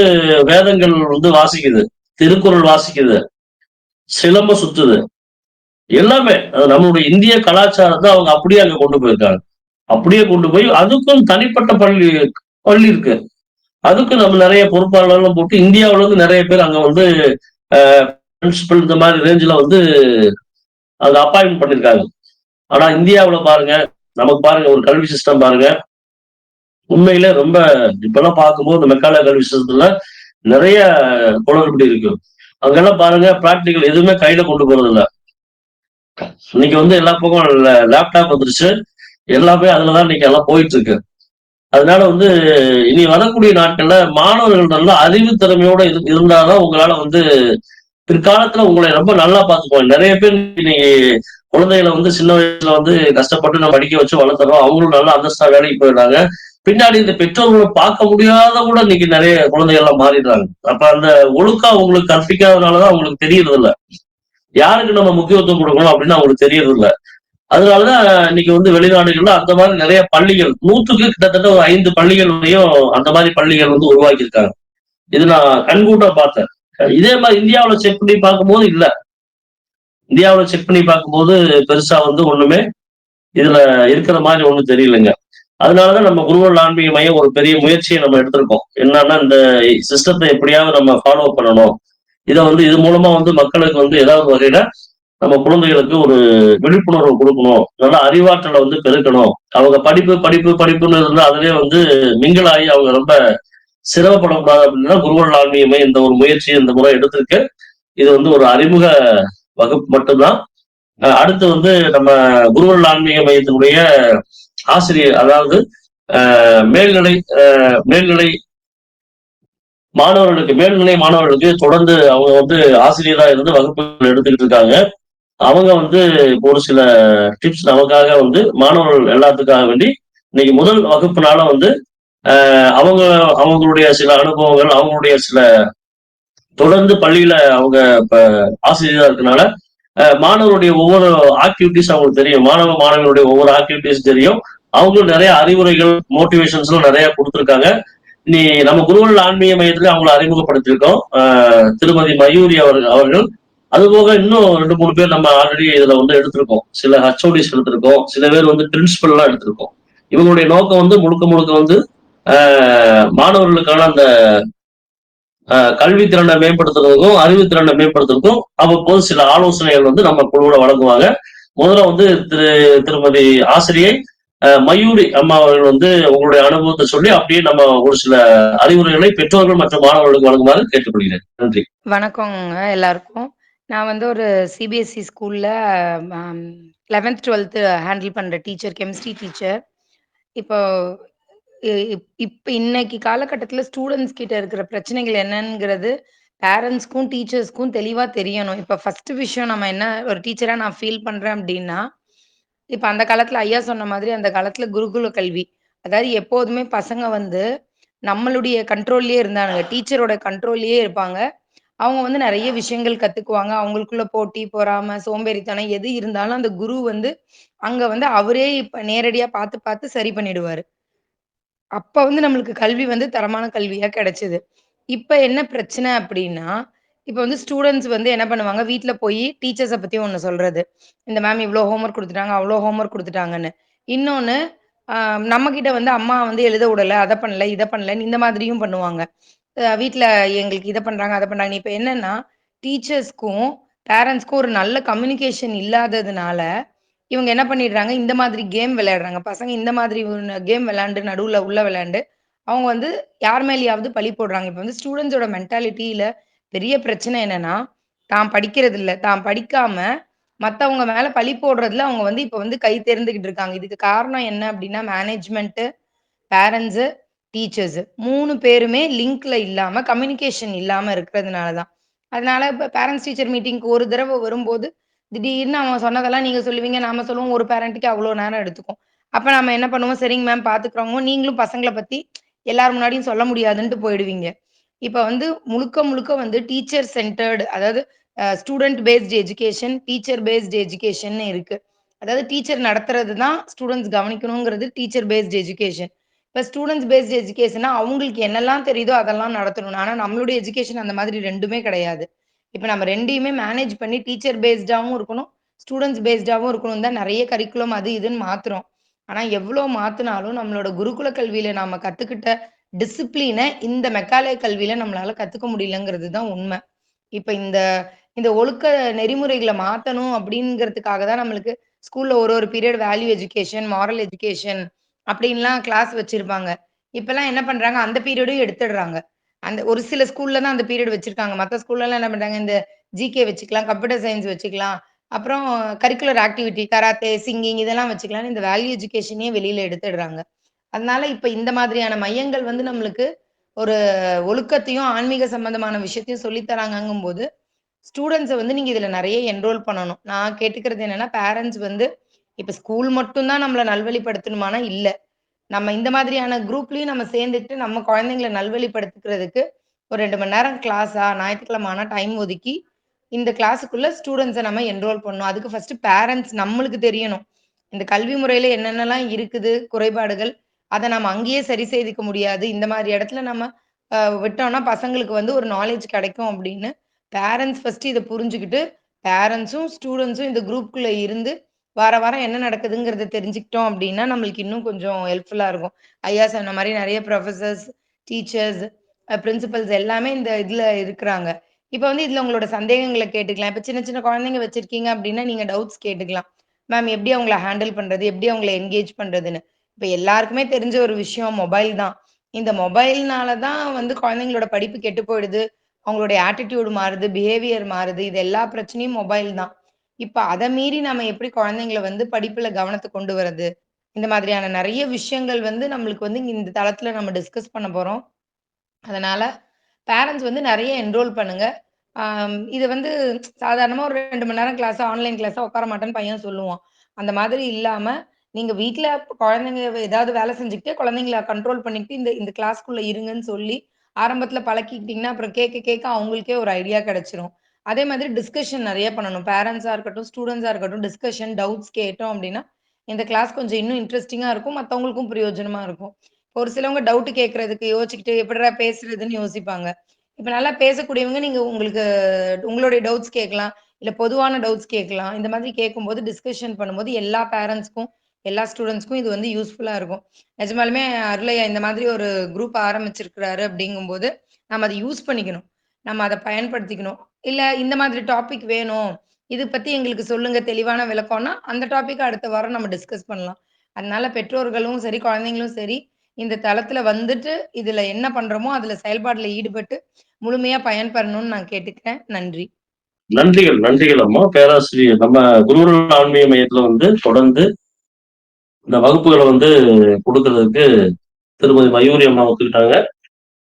வேதங்கள் வந்து வாசிக்குது. திருக்குறள் வாசிக்குது. சிலம்ப சுத்துது. எல்லாமே. அது நம்மளுடைய இந்திய கலாச்சாரத்தை அவங்க அப்படியே அங்க கொண்டு போயிருக்காங்க. அப்படியே கொண்டு போய் அதுக்கும் தனிப்பட்ட பள்ளி பள்ளி இருக்கு. அதுக்கு நம்ம நிறைய பொறுப்பாளர்களும் போட்டு இந்தியாவில இருந்து நிறைய பேர் அங்க வந்து பிரின்சிபல் இந்த மாதிரி ரேஞ்சில் வந்து அது அப்பாயின்மெண்ட் பண்ணியிருக்காங்க ஆனா இந்தியாவில் பாருங்க நமக்கு பாருங்க ஒரு கல்வி சிஸ்டம் பாருங்க. உண்மையில ரொம்ப இப்பெல்லாம் பார்க்கும்போது இந்த மெக்கால கல்வி சிஸ்டத்துல நிறைய குளறுபடி இருக்கு. அங்கெல்லாம் பாருங்க பிராக்டிக்கல் எதுவுமே கையில கொண்டு போறது இல்லை இன்னைக்கு வந்து எல்லா பக்கம் லேப்டாப் வந்துருச்சு. எல்லாமே அதுலதான் இன்னைக்கு எல்லாம் போயிட்டு இருக்கு. அதனால வந்து இனி வரக்கூடிய நாட்கள்ல மாணவர்கள் நல்ல அறிவு திறமையோட இரு- இருந்தாதான் உங்களால வந்து பிற்காலத்துல உங்களை ரொம்ப நல்லா பார்த்துக்குவாங்க. நிறைய பேர் இன்னைக்கு குழந்தைகளை வந்து சின்ன வயசுல வந்து கஷ்டப்பட்டு நம்ம படிக்க வச்சு வளர்த்துறோம். அவங்களும் நல்லா அந்தஸ்தா வேலைக்கு போயிடுறாங்க. பின்னாடி இந்த பெற்றோர்களை பார்க்க முடியாத கூட இன்னைக்கு நிறைய குழந்தைகள் எல்லாம் மாறிடுறாங்க. அப்ப அந்த ஒழுக்கா அவங்களுக்கு கற்பிக்காதனாலதான் அவங்களுக்கு தெரியறது இல்ல யாருக்கு நம்ம முக்கியத்துவம் கொடுக்கணும் அப்படின்னு அவங்களுக்கு தெரியறது இல்ல அதனாலதான் இன்னைக்கு வந்து வெளிநாடுகள்ல அந்த மாதிரி நிறைய பள்ளிகள் நூற்றுக்கு கிட்டத்தட்ட ஒரு ஐந்து பள்ளிகளையும் அந்த மாதிரி பள்ளிகள் வந்து உருவாக்கியிருக்காங்க. இது நான் கண்கூட்டா பார்த்தேன். இதே மாதிரி இந்தியாவில் செக் பண்ணி பார்க்கும்போது இல்ல. இந்தியாவில் செக் பண்ணி பார்க்கும்போது பெருசா வந்து ஒண்ணுமே இதுல இருக்கிற மாதிரி ஒண்ணும் தெரியலங்க. அதனாலதான் நம்ம குருவல் ஆன்மீக மையம் ஒரு பெரிய முயற்சியை நம்ம எடுத்திருக்கோம். என்னன்னா இந்த சிஸ்டத்தை எப்படியாவது நம்ம ஃபாலோ பண்ணணும். இதை வந்து இது மூலமா வந்து மக்களுக்கு வந்து ஏதாவது வகையில நம்ம குழந்தைகளுக்கு ஒரு விழிப்புணர்வு கொடுக்கணும். நல்ல அறிவாற்றலை வந்து பெருக்கணும். அவங்க படிப்பு படிப்பு படிப்புன்னு இருந்தா அதுலயே வந்து மிங்கிளாகி அவங்க ரொம்ப சிரமப்படக்கூடாது அப்படின்னா குருவல் ஆன்மீகமே இந்த ஒரு முயற்சி இந்த முறை எடுத்திருக்கு. இது வந்து ஒரு அறிமுக வகுப்பு மட்டும்தான். அடுத்து வந்து நம்ம குருவல் ஆன்மீக மையத்தினுடைய ஆசிரியர் அதாவது மேல்நிலை மேல்நிலை மாணவர்களுக்கு மேல்நிலை மாணவர்களுக்கு தொடர்ந்து அவங்க வந்து ஆசிரியராக இருந்து வகுப்புகள் எடுத்துக்கிட்டு இருக்காங்க. அவங்க வந்து ஒரு சில டிப்ஸ் நமக்காக வந்து மாணவர்கள் எல்லாத்துக்காக வேண்டி இன்னைக்கு முதல் வகுப்புனால வந்து அவங்க அவங்களுடைய சில அனுபவங்கள் அவங்களுடைய சில தொடர்ந்து பள்ளியில அவங்க இப்ப ஆசிரியராக இருக்கனால மாணவருடைய ஒவ்வொரு ஆக்டிவிட்டிஸ் அவங்களுக்கு தெரியும். மாணவ மாணவர்களுடைய ஒவ்வொரு ஆக்டிவிட்டிஸ் தெரியும். அவங்களும் நிறைய அறிவுரைகள் மோட்டிவேஷன்ஸ்லாம் நிறைய கொடுத்துருக்காங்க. நீ நம்ம குருவல் ஆன்மீக மையத்துல அவங்களை அறிமுகப்படுத்தியிருக்கோம். திருமதி மயூரி அவர்கள் அது அதுபோக இன்னும் ரெண்டு மூணு பேர் நம்ம ஆல்ரெடி இதுல வந்து எடுத்திருக்கோம் சில ஹச்ஓடிஸ் எடுத்திருக்கோம் சில பேர் வந்து பிரின்சிபல் எல்லாம் எடுத்திருக்கோம் இவங்களுடைய நோக்கம் வந்து முழுக்க முழுக்க வந்து ஆஹ் மாணவர்களுக்கான அந்த ஆஹ் கல்வி திறனை மேம்படுத்துறதுக்கும் அறிவு திறனை மேம்படுத்துறதுக்கும் அவ்வப்போது சில ஆலோசனைகள் வந்து நம்ம குழுவோட வழங்குவாங்க முதல்ல வந்து திரு திருமதி ஆசிரியை மயூரி அம்மா அவர்கள் வந்து உங்களுடைய அனுபவத்தை சொல்லி அப்படியே நம்ம ஒரு சில அறிவுரைகளை பெற்றோர்கள் மற்றும் மாணவர்களுக்கு வழங்குமாறு கேட்டுக்கொள்கிறேன். நன்றி. வணக்கங்க எல்லாருக்கும். நான் வந்து ஒரு சிபிஎஸ்சி ஸ்கூல்ல அம் 11த், 12த் ஹேண்டில் பண்ற டீச்சர், கெமிஸ்ட்ரி டீச்சர். இப்போ இ இப் இப்ப இன்னைக்கு காலகட்டத்தில ஸ்டூடண்ட்ஸ் கிட்ட இருக்கிற பிரச்சனைகள் என்னங்கிறது, பேரண்ட்ஸ்க்கும், டீச்சர்ஸ்க்கும் தெளிவா தெரியணும். இப்ப ஃபர்ஸ்ட் விஷயம் நம்ம என்ன ஒரு டீச்சரா நான் ஃபீல் பண்றேன் அப்டின்னா, இப்ப அந்த காலத்தில் ஐயா சொன்ன மாதிரி அந்த காலத்தில் குருகுல கல்வி. அதாவது எப்போதுமே பசங்க வந்து நம்மளுடைய கண்ட்ரோல்லயே இருந்தானுங்க. டீச்சரோட கண்ட்ரோல்லயே இருப்பாங்க. அவங்க வந்து நிறைய விஷயங்கள் கத்துக்குவாங்க. அவங்களுக்குள்ள போட்டி, பொறாம, சோம்பேறித்தனம் எது இருந்தாலும் அந்த குரு வந்து அங்க வந்து அவரே இப்ப நேரடியா பார்த்து, பார்த்து சரி பண்ணிடுவாரு. அப்ப வந்து நம்மளுக்கு கல்வி வந்து தரமான கல்வியா கிடைச்சது. இப்ப என்ன பிரச்சனை அப்படின்னா இப்ப வந்து ஸ்டூடெண்ட்ஸ் வந்து என்ன பண்ணுவாங்க, வீட்ல போய் டீச்சர்ஸ பத்தி ஒண்ணு சொல்றது. இந்த மேம் இவ்ளோ ஹோம் ஒர்க் குடுத்துட்டாங்க, ஹோம்ஒர்க் ஹோம் ஒர்க் குடுத்துட்டாங்கன்னு. இன்னொன்னு நம்ம கிட்ட வந்து அம்மா வந்து எழுத விடல, அத பண்ணல, இத பண்ணலன்னு இந்த மாதிரியும் பண்ணுவாங்க. வீட்டில் எங்களுக்கு இதை பண்ணுறாங்க அதை பண்ணுறாங்க இப்போ என்னன்னா, டீச்சர்ஸ்க்கும், பேரண்ட்ஸ்க்கும் ஒரு நல்ல கம்யூனிகேஷன் இல்லாததுனால, இவங்க என்ன பண்ணிடுறாங்க, இந்த மாதிரி கேம் விளையாடுறாங்க. பசங்க இந்த மாதிரி கேம் விளையாண்டு நடுவில் உள்ள விளையாண்டு, அவங்க வந்து யார் மேலேயாவது பழி போடுறாங்க. இப்போ வந்து ஸ்டூடெண்ட்ஸோட மென்டாலிட்டியில பெரிய பிரச்சனை என்னன்னா, தான் படிக்கிறதில்ல. தான் படிக்காம மற்றவங்க மேலே பழி போடுறதுல அவங்க வந்து இப்போ வந்து கை தேர்ந்துக்கிட்டு இருக்காங்க. இதுக்கு காரணம் என்ன அப்படின்னா மேனேஜ்மெண்ட்டு பேரண்ட்ஸு, டீச்சர்ஸு மூணு பேருமே லிங்க்ல இல்லாம, கம்யூனிகேஷன் இல்லாம இருக்கிறதுனால தான். அதனால இப்ப பேரண்ட்ஸ் டீச்சர் மீட்டிங்க்கு ஒரு தடவை வரும்போது, திடீர்னு அவன் சொன்னதெல்லாம் நீங்க சொல்லுவீங்க, நாம சொல்லுவோம். ஒரு பேரண்ட்டுக்கு அவ்வளோ நேரம் எடுத்துக்கும். அப்ப நம்ம என்ன பண்ணுவோம், சரிங்க மேம் பார்த்துக்குறோங்க. நீங்களும் பசங்களை பத்தி எல்லார் முன்னாடியும் சொல்ல முடியாதுன்ட்டு போயிடுவீங்க. இப்ப வந்து முழுக்க, முழுக்க வந்து டீச்சர் சென்டர்டு அதாவது student based education, teacher based எஜுகேஷன்னு இருக்கு. அதாவது டீச்சர் நடத்துறது தான் ஸ்டூடெண்ட்ஸ் கவனிக்கணுங்கிறது டீச்சர் பேஸ்டு எஜுகேஷன். இப்ப ஸ்டூடெண்ட்ஸ் பேஸ்ட் எஜுகேஷனா அவங்களுக்கு என்னெல்லாம் தெரியுதோ அதெல்லாம் நடத்தணும். ஆனா நம்மளுடைய எஜுகேஷன் அந்த மாதிரி ரெண்டுமே கிடையாது. இப்ப நம்ம ரெண்டையுமே மேனேஜ் பண்ணி டீச்சர் பேஸ்டாவும் இருக்கணும், ஸ்டூடெண்ட்ஸ் பேஸ்டாவும் இருக்கணும் தான் நிறைய கரிக்குலம் அது இதுன்னு மாத்துறோம். ஆனா எவ்வளோ மாத்தினாலும் நம்மளோட குருகுல கல்வியில நாம கத்துக்கிட்ட டிசிப்ளினை இந்த மெக்காலே கல்வியில நம்மளால கத்துக்க முடியலங்கிறது தான் உண்மை இப்ப இந்த இந்த ஒழுக்க நெறிமுறைகளை மாத்தணும் அப்படிங்கிறதுக்காக தான் நம்மளுக்கு ஸ்கூல்ல ஒரு ஒரு period value education, moral education அப்படின்லாம் கிளாஸ் வச்சிருப்பாங்க. இப்பெல்லாம் என்ன பண்றாங்க, அந்த பீரியடும் எடுத்துடுறாங்க. அந்த ஒரு சில ஸ்கூல்ல தான் அந்த பீரியட் வச்சிருக்காங்க. மற்ற ஸ்கூல்லலாம் என்ன பண்றாங்க, இந்த ஜிகே வச்சுக்கலாம், கம்ப்யூட்டர் சயின்ஸ் வச்சுக்கலாம். அப்புறம் கரிக்குலர் ஆக்டிவிட்டி கராத்தே, சிங்கிங் இதெல்லாம் வச்சுக்கலாம்னு இந்த வேல்யூ எஜுகேஷனே வெளியில எடுத்துடுறாங்க. அதனால இப்ப இந்த மாதிரியான மையங்கள் வந்து நம்மளுக்கு ஒரு ஒழுக்கத்தையும், ஆன்மீக சம்பந்தமான விஷயத்தையும் சொல்லி தராங்கங்கும்போது, ஸ்டூடெண்ட்ஸை வந்து நீங்க இதுல நிறைய என்ரோல் பண்ணணும். நான் கேட்டுக்கிறது என்னன்னா, பேரண்ட்ஸ் வந்து இப்ப ஸ்கூல் மட்டும் தான் நம்மள நல்வழிப்படுத்தணுமானா இல்ல. நம்ம இந்த மாதிரியான குரூப்லயும் நம்ம சேர்ந்துட்டு, நம்ம குழந்தைங்கள நல்வழிப்படுத்துக்கிறதுக்கு ஒரு ரெண்டு மணி நேரம் கிளாஸா, ஞாயிற்றுக்கிழமை ஆனா டைம் ஒதுக்கி, இந்த கிளாஸுக்குள்ள ஸ்டூடெண்ட்ஸை நம்ம என்ரோல் பண்ணணும். அதுக்கு ஃபர்ஸ்ட் பேரண்ட்ஸ் நம்மளுக்கு தெரியணும். இந்த கல்வி முறையில என்னென்னலாம் இருக்குது குறைபாடுகள், அதை நம்ம அங்கேயே சரி செய்துக்க முடியாது. இந்த மாதிரி இடத்துல நம்ம விட்டோம்னா பசங்களுக்கு வந்து ஒரு நாலேஜ் கிடைக்கும் அப்படின்னு, பேரண்ட்ஸ் ஃபர்ஸ்ட் இதை புரிஞ்சுக்கிட்டு பேரண்ட்ஸும், ஸ்டூடெண்ட்ஸும் இந்த குரூப்குள்ள இருந்து, வார வாரம் என்ன நடக்குதுங்கிறத தெரிஞ்சுக்கிட்டோம் அப்படின்னா, நம்மளுக்கு இன்னும் கொஞ்சம் ஹெல்ப்ஃபுல்லா இருக்கும். ஐயா சொன்ன மாதிரி நிறைய ப்ரொஃபசர்ஸ் டீச்சர்ஸ், பிரின்சிபல்ஸ் எல்லாமே இந்த இதுல இருக்கிறாங்க. இப்ப வந்து இதுல உங்களோட சந்தேகங்களை கேட்டுக்கலாம். இப்ப சின்ன சின்ன குழந்தைங்க வச்சிருக்கீங்க அப்படின்னா, நீங்க டவுட்ஸ் கேட்டுக்கலாம். மேம் எப்படி அவங்கள ஹேண்டில் பண்றது? எப்படி அவங்கள என்கேஜ் பண்றதுன்னு. இப்ப எல்லாருக்குமே தெரிஞ்ச ஒரு விஷயம் மொபைல் தான். இந்த மொபைல்னால தான் வந்து குழந்தைங்களோட படிப்பு கெட்டு போயிடுது. அவங்களுடைய ஆட்டிடியூடு மாறுது, பிஹேவியர் மாறுது. இது எல்லா பிரச்சனையும் மொபைல் தான். இப்ப அதை மீறி நம்ம எப்படி குழந்தைங்கள வந்து படிப்புல கவனத்தை கொண்டு வரது? இந்த மாதிரியான நிறைய விஷயங்கள் வந்து நம்மளுக்கு வந்து இந்த தளத்துல நம்ம டிஸ்கஸ் பண்ண போறோம். அதனால பேரண்ட்ஸ் வந்து நிறைய என்ரோல் பண்ணுங்க. இது வந்து சாதாரணமாக ஒரு ரெண்டு மணி நேரம் கிளாஸ் ஆன்லைன் கிளாஸா உட்கார மாட்டேன்னு பையன் சொல்லுவான். அந்த மாதிரி இல்லாம, நீங்க வீட்ல குழந்தைங்க ஏதாவது வேலை செஞ்சுக்கிட்டே குழந்தைங்கள கண்ட்ரோல் பண்ணிட்டு இந்த இந்த கிளாஸ்க்குள்ள இருங்கன்னு சொல்லி, ஆரம்பத்துல பழக்கிக்கிட்டீங்கன்னா, அப்புறம் கேட்க கேட்க அவங்களுக்கே ஒரு ஐடியா கிடைச்சிரும். அதே மாதிரி டிஸ்கஷன் நிறைய பண்ணணும். பேரண்ட்ஸாக இருக்கட்டும், ஸ்டூடெண்ட்ஸாக இருக்கட்டும், டிஸ்கஷன், டவுட்ஸ் கேட்டோம் அப்படின்னா இந்த கிளாஸ் கொஞ்சம் இன்னும் இன்ட்ரெஸ்டிங்காக இருக்கும். மற்றவங்களுக்கும் பிரயோஜனமாக இருக்கும். ஒரு சிலவங்க டவுட் கேட்கறதுக்கு யோசிச்சுக்கிட்டு எப்புட்றா பேசுறதுன்னு யோசிப்பாங்க. இப்போ நல்லா பேசக்கூடியவங்க நீங்கள் உங்களுக்கு உங்களுடைய டவுட்ஸ் கேட்கலாம். இல்லை பொதுவான டவுட்ஸ் கேட்கலாம். இந்த மாதிரி கேட்கும்போது டிஸ்கஷன் பண்ணும்போது எல்லா பேரண்ட்ஸ்க்கும், எல்லா ஸ்டூடெண்ட்ஸ்க்கும் இது வந்து யூஸ்ஃபுல்லாக இருக்கும். நிஜமாலுமே அருளையா இந்த மாதிரி ஒரு குரூப் ஆரம்பிச்சிருக்கிறாரு அப்படிங்கும்போது, நம்ம அதை யூஸ் பண்ணிக்கணும். நம்ம அதை பயன்படுத்திக்கணும். இல்ல இந்த மாதிரி டாபிக் வேணும். இது பத்தி எங்களுக்கு சொல்லுங்க தெளிவான விளக்கம்னா, அந்த டாபிக்க அடுத்த வாரம் நம்ம டிஸ்கஸ் பண்ணலாம். அதனால பெற்றோர்களும் சரி, குழந்தைங்களும் சரி, இந்த தளத்துல வந்துட்டு இதுல என்ன பண்றோமோ, அதுல செயல்பாடுல ஈடுபட்டு முழுமையா பயன்பெறணும்னு நான் கேட்டுக்கிறேன். நன்றி. நன்றிகள், நன்றிகள் அம்மா. பேராசிரியர் நம்ம குருகுல ஆன்மீக மையத்துல வந்து தொடர்ந்து இந்த வகுப்புகளை வந்து கொடுக்கறதுக்கு திருமதி மயூரி அம்மா ஒத்துக்கிட்டாங்க.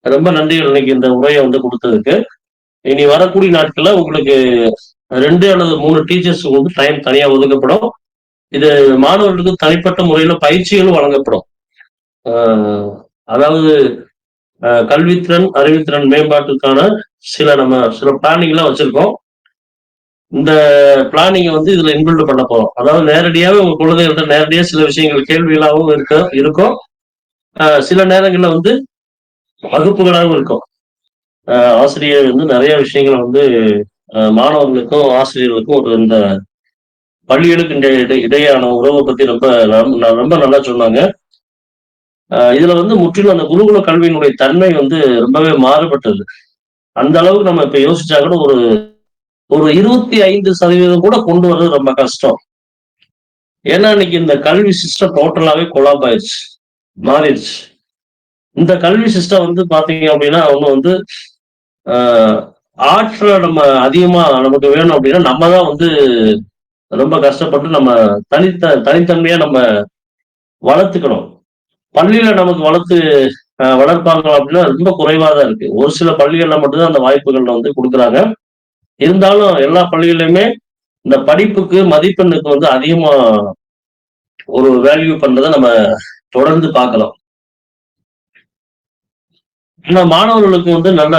ரொம்ப நன்றிகள் இன்னைக்கு இந்த உரையை வந்து கொடுத்ததுக்கு இனி வரக்கூடிய நாட்கள்ல உங்களுக்கு ரெண்டு அல்லது மூணு டீச்சர்ஸுக்கு வந்து டைம் தனியா ஒதுக்கப்படும். இது மாணவர்களுக்கு தனிப்பட்ட முறையில பயிற்சிகளும் வழங்கப்படும். அதாவது கல்வித்திறன், அறிவுத்திறன் மேம்பாட்டுக்கான சில நம்ம சில பிளானிங்லாம் வச்சிருக்கோம். இந்த பிளானிங்கை வந்து இதுல இன்பில்ட் பண்ண போறோம். அதாவது நேரடியாவே உங்க குழந்தைகள்ட்ட நேரடியா சில விஷயங்கள் கேள்விகளாகவும் இருக்க இருக்கும். சில நேரங்கள்ல வந்து வகுப்புகளாகவும் இருக்கும். ஆசிரியர் வந்து நிறைய விஷயங்கள வந்து மாணவர்களுக்கும், ஆசிரியர்களுக்கும் ஒரு இந்த பள்ளிகளுக்கு இடையேயான உறவை பத்தி ரொம்ப ரொம்ப நல்லா சொன்னாங்க. இதுல வந்து முற்றிலும் அந்த குருகுல கல்வியினுடைய தன்மை வந்து ரொம்பவே மாறுபட்டது. அந்த அளவுக்கு நம்ம இப்ப யோசிச்சா கூட ஒரு ஒரு 25% கூட கொண்டு வர்றது ரொம்ப கஷ்டம். ஏன்னா, இன்னைக்கு இந்த கல்வி சிஸ்டம் டோட்டலாவே கொலாப் ஆயிடுச்சு மாறிடுச்சு இந்த கல்வி சிஸ்டம் வந்து பாத்தீங்க அப்படின்னா அவங்க வந்து ஆற்றலை நம்ம அதிகமா நமக்கு வேணும் அப்படின்னா நம்ம தான் வந்து ரொம்ப கஷ்டப்பட்டு நம்ம தனித்த தனித்தன்மையா நம்ம வளர்த்துக்கணும். பள்ளியில நமக்கு வளர்த்து வளர்ப்பாங்க அப்படின்னா ரொம்ப குறைவா தான் இருக்கு. ஒரு சில பள்ளிகள்ல மட்டும்தான் அந்த வாய்ப்புகள்ல வந்து கொடுக்குறாங்க இருந்தாலும் எல்லா பள்ளிகள்லயுமே இந்த படிப்புக்கு, மதிப்பெண்ணுக்கு வந்து அதிகமா ஒரு வேல்யூ பண்றதை நம்ம தொடர்ந்து பார்க்கலாம். ஆனா மாணவர்களுக்கு வந்து நல்ல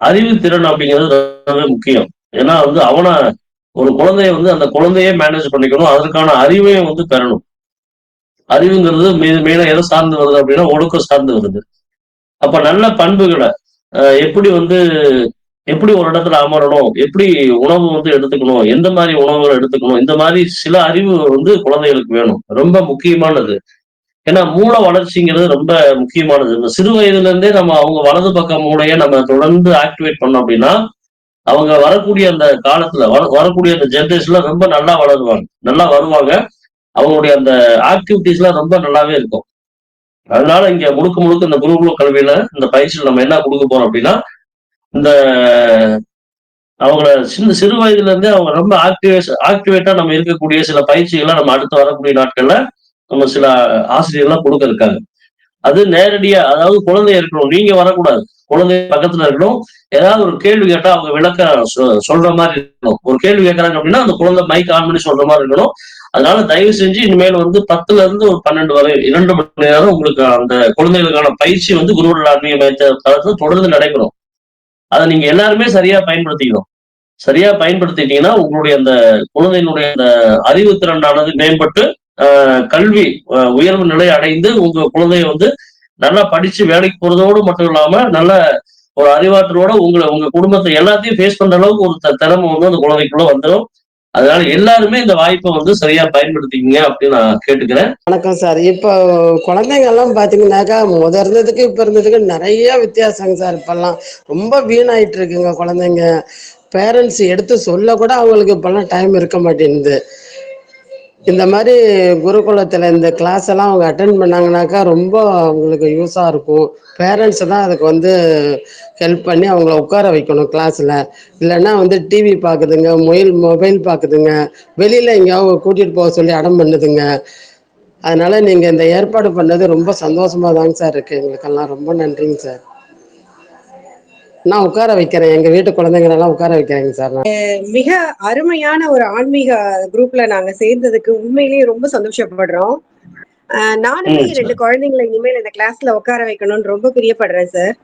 அறிவு திறன் அப்படிங்கிறது ரொம்பவே முக்கியம். ஏன்னா வந்து அவனை ஒரு குழந்தைய வந்து அந்த குழந்தையே மேனேஜ் பண்ணிக்கணும். அதற்கான அறிவையும் வந்து பெறணும். அறிவுங்கிறது மெ மெயினா எத சார்ந்து வருது அப்படின்னா ஒழுக்கம் சார்ந்து வருது. அப்ப நல்ல பண்புகளை எப்படி வந்து எப்படி ஒரு இடத்துல அமரணும்? எப்படி உணவு வந்து எடுத்துக்கணும்? எந்த மாதிரி உணவுகளை எடுத்துக்கணும்? இந்த மாதிரி சில அறிவு வந்து குழந்தைகளுக்கு வேணும். ரொம்ப முக்கியமானது. ஏன்னா மூள வளர்ச்சிங்கிறது ரொம்ப முக்கியமானது. இந்த சிறு வயதுல இருந்தே நம்ம அவங்க வலது பக்க மூளைய நம்ம தொடர்ந்து ஆக்டிவேட் பண்ணோம் அப்படின்னா அவங்க வரக்கூடிய அந்த காலத்துல வர வரக்கூடிய அந்த ஜென்ரேஷன்ல ரொம்ப நல்லா வளருவாங்க. நல்லா வருவாங்க. அவங்களுடைய அந்த ஆக்டிவிட்டீஸ்லாம் ரொம்ப நல்லாவே இருக்கும். அதனால இங்க முழுக்க முழுக்க இந்த குருகுல கல்வியில இந்த பயிற்சியில் நம்ம என்ன கொடுக்க போறோம் அப்படின்னா இந்த அவங்கள சின்ன சிறு வயதுல இருந்தே அவங்க ரொம்ப ஆக்டிவேஷன் ஆக்டிவேட்டா நம்ம இருக்கக்கூடிய சில பயிற்சிகள்லாம் நம்ம அடுத்து வரக்கூடிய நாட்கள்ல நம்ம சில ஆசிரியர்லாம் கொடுக்க இருக்காங்க. அது நேரடியா அதாவது குழந்தை இருக்கணும். நீங்க வரக்கூடாது. குழந்தை பக்கத்துல இருக்கணும். ஏதாவது ஒரு கேள்வி கேட்டா அவங்க விளக்கம் சொ சொல்ற மாதிரி இருக்கணும். ஒரு கேள்வி கேட்கறாங்க அப்படின்னா அந்த குழந்தை மைக் ஆன் பண்ணி சொல்ற மாதிரி இருக்கணும். அதனால தயவு செஞ்சு இனிமேல் வந்து 10லருந்து ஒரு 12 வரை இரண்டு மணி நேரம் உங்களுக்கு அந்த குழந்தைகளுக்கான பயிற்சி வந்து குருகுல ஆன்மீக மையத்தை தளத்துல தொடர்ந்து நடைபெறும். அதை நீங்க எல்லாருமே சரியா பயன்படுத்திக்கணும். சரியா பயன்படுத்திட்டீங்கன்னா, உங்களுடைய அந்த குழந்தையினுடைய அந்த அறிவு திறனானது மேம்பட்டு, கல்வி உயர்வு நிலை அடைந்து உங்க குழந்தைய வந்து நல்லா படிச்சு வேலைக்கு போறதோடு மட்டும் இல்லாம, நல்ல ஒரு அறிவாற்றலோட உங்களை உங்க குடும்பத்தை எல்லாத்தையும் ஃபேஸ் பண்ற அளவுக்கு ஒரு த வந்து அந்த குழந்தைக்குள்ள வந்துடும் அதனால எல்லாருமே இந்த வாய்ப்பை வந்து சரியா பயன்படுத்திக்கிங்க அப்படின்னு நான் கேட்டுக்கிறேன். வணக்கம் சார். இப்போ குழந்தைங்கலாம் பாத்தீங்கன்னாக்கா முத இருந்ததுக்கு, இப்ப இருந்ததுக்கு நிறைய வித்தியாசங்க சார் இப்பெல்லாம் ரொம்ப வீணாயிட்டு இருக்குங்க குழந்தைங்க. பேரண்ட்ஸ் எடுத்து சொல்ல கூட அவங்களுக்கு இப்பெல்லாம் டைம் இருக்க மாட்டேங்குது இந்த மாதிரி குருகுலத்தில் இந்த கிளாஸ் எல்லாம் அவங்க அட்டன் பண்ணாங்கனாக்கா, ரொம்ப அவங்களுக்கு யூஸா இருக்கும். பேரண்ட்ஸ் தான் அதுக்கு வந்து ஹெல்ப் பண்ணி அவங்கள உட்கார வைக்கணும் கிளாஸ்ல. இல்லைன்னா வந்து டிவி பாக்குதுங்க, மொயில் மொபைல் பாக்குதுங்க. வெளியில எங்கேயாவது கூட்டிட்டு போக சொல்லி அடம் பண்ணுதுங்க. அதனால நீங்க இந்த ஏற்பாடு பண்ணது ரொம்ப சந்தோஷமா தாங்க சார் இருக்கு எங்களுக்கெல்லாம். ரொம்ப நன்றிங்க சார். நான் உட்கார வைக்கிறேன். எங்க வீட்டு குழந்தைங்களலாம் உட்கார வைக்கிறேங்க சார். மிக அருமையான ஒரு ஆன்மீக குரூப்ல நாங்க சேர்ந்ததுக்கு உண்மையிலேயே ரொம்ப சந்தோஷப்படுறோம். நானுமே. 2 குழந்தைங்கள இனிமேல் இந்த கிளாஸ்ல உட்கார வைக்கணும்னு ரொம்ப பிரியப்படுறேன் சார்.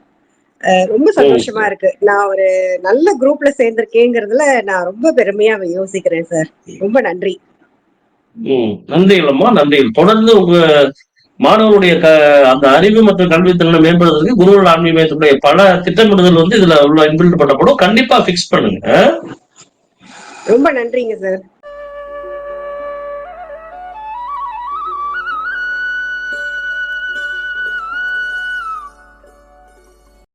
ரொம்ப. சந்தோஷமா இருக்கு. நான் ஒரு நல்ல குரூப்ல சேர்ந்திருக்கேங்கிறதுல நான் ரொம்ப பெருமையா யோசிக்கிறேன் சார். ரொம்ப நன்றி. ம். நன்றிகள் அம்மா, நன்றிகள். தொடர்ந்து உங்க மாணவருடைய க அந்த அறிவு மற்றும் கல்வித்திறனை மேம்படுத்துறதுக்கு குருவோட ஆன்மீக பல திட்டமிடுதல் வந்து இதுல உள்ள இன்பில்ட் பண்ணப்படும். கண்டிப்பா பிக்ஸ் பண்ணுங்க. ரொம்ப நன்றிங்க சார்.